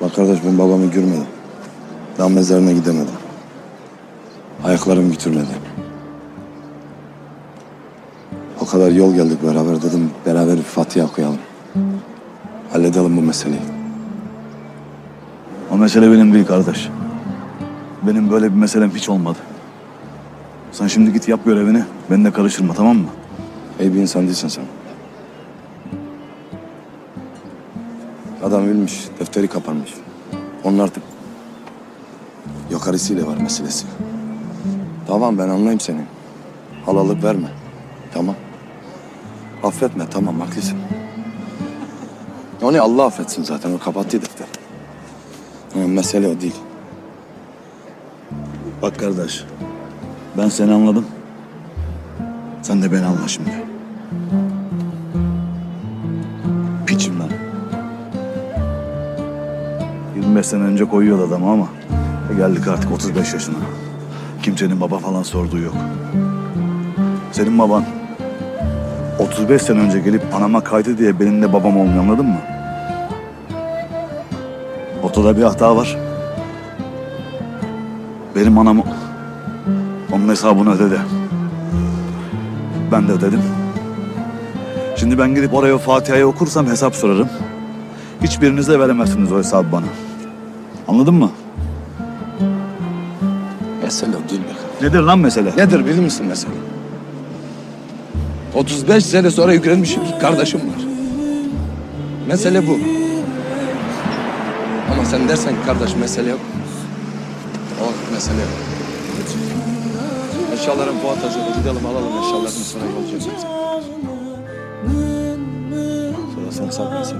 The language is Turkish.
Bak kardeş ben babamı görmedim. Daha mezarına gidemedim. Ayaklarım götürmedi. O kadar yol geldik beraber dedim beraber bir Fatiha okuyalım. Halledelim bu meseleyi. O mesele benim değil kardeş. Benim böyle bir meselem hiç olmadı. Sen şimdi git yap görevini. Beni de karıştırma tamam mı? İyi bir insan değilsin sen. Adam ölmüş, defteri kapanmış. Onun artık yukarısıyla var meselesi. Tamam ben anlayayım seni. Halalık verme. Tamam. Affetme tamam haklısın. Onu Allah affetsin zaten o kapattı defteri. Ama mesele o değil. Bak kardeş. Ben seni anladım. Sen de beni anla şimdi. 25 sene önce koyuyordu adamı ama e geldik artık 35 yaşına. Kimsenin baba falan sorduğu yok. Senin baban 35 sene önce gelip anama kaydı diye benim de babam olmuyor anladın mı? Ortada bir hata var. Benim anam onun hesabını ödedi. Ben de ödedim. Şimdi ben gidip oraya Fatiha'yı okursam hesap sorarım. Hiçbiriniz de veremezsiniz o hesabı bana. Anladın mı? Mesele o değil be. Nedir lan mesele? Nedir bilir misin mesele? 35 sene sonra yüklenmiş bir kardeşim var. Mesele bu. Ama sen dersen ki kardeş mesele yok. O mesele yok. Eşyaların Fuat Hacı'da gidelim alalım eşyalarını sonra yolcu edeceğiz. Sonra sen sak mesele.